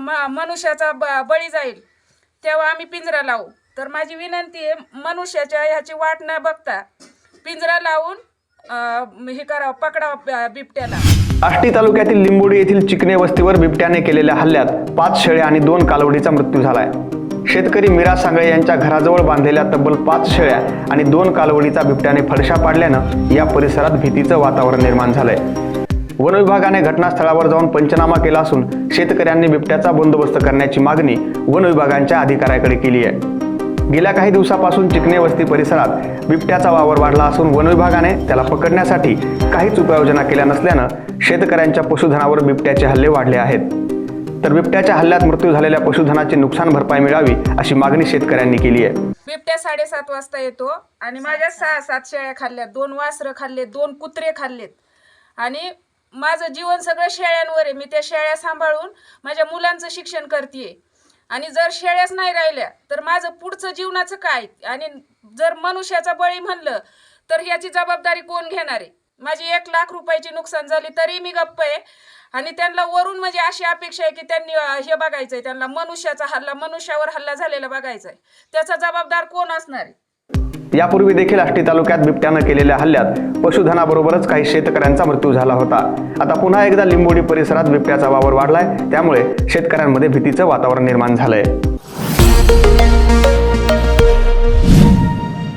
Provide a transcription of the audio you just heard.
मा मनुष्याचा ब बळी जाईल. तेव्हा आम्ही पिंजरा लावू. तर माझी विनंती आहे मनुष्याच्या ह्याची वाट न बघता पिंजरा लावून हे करावं पकडावं बिबट्याला. आष्टी तालुक्यातील लिंबोडी येथील चिकणे वस्तीवर बिबट्याने केलेल्या हल्ल्यात पाच शेळ्या आणि दोन कालवडीचा मृत्यू झालाय. शेतकरी मीरा सांगळे यांच्या घराजवळ बांधलेल्या तब्बल पाच शेळ्या आणि दोन कालवडीचा बिबट्याने फडशा पाडल्यानं या परिसरात भीतीचं वातावरण निर्माण झालंय. वन विभागाने घटनास्थळावर जाऊन पंचनामा केला असून शेतकऱ्यांनी बिबट्याचा बंदोबस्त करण्याची मागणी वन विभागांच्या अधिकाऱ्याकडे केली आहे. गेल्या काही दिवसापासून चिकणे वस्ती परिसरात बिबट्याचा वावर वाढला असून वन विभागाने त्याला पकडण्यासाठी काहीच उपाययोजना केल्या नसल्यानं शेतकऱ्यांच्या पशुधनावर बिबट्याचे हल्ले वाढले आहेत. तर बिबट्याच्या हल्ल्यात मृत्यू झालेल्या पशुधनाची नुकसान भरपाई मिळावी अशी मागणी शेतकऱ्यांनी केली आहे. बिबट्या साडेसात वाजता येतो आणि माझ्या सहा सात शेळ्या खाल्ल्या दोन वासरं खाल्ले दोन कुत्रे खाल्लेत. आणि माझं जीवन सगळं शेळ्यांवर आहे. मी त्या शेळ्या सांभाळून माझ्या मुलांचं शिक्षण करते आणि जर शेळ्याच नाही राहिल्या तर माझं पुढचं जीवनाचं काय? आणि जर मनुष्याचा बळी म्हणलं तर ह्याची जबाबदारी कोण घेणार आहे? माझी एक लाख रुपयाची नुकसान झाली तरी मी गप्प आहे. आणि त्यांना वरून म्हणजे अशी अपेक्षा आहे की त्यांनी हे बघायचं आहे त्यांना मनुष्याचा हल्ला मनुष्यावर हल्ला झालेला बघायचा आहे त्याचा जबाबदार कोण असणार आहे? यापूर्वी देखील आष्टी तालुक्यात बिबट्यानं केलेल्या हल्ल्यात पशुधनाबरोबरच काही शेतकऱ्यांचा मृत्यू झाला होता. आता पुन्हा एकदा लिंबोडी परिसरात बिबट्याचा वावर वाढलाय त्यामुळे शेतकऱ्यांमध्ये भीतीचं वातावरण निर्माण झालंय.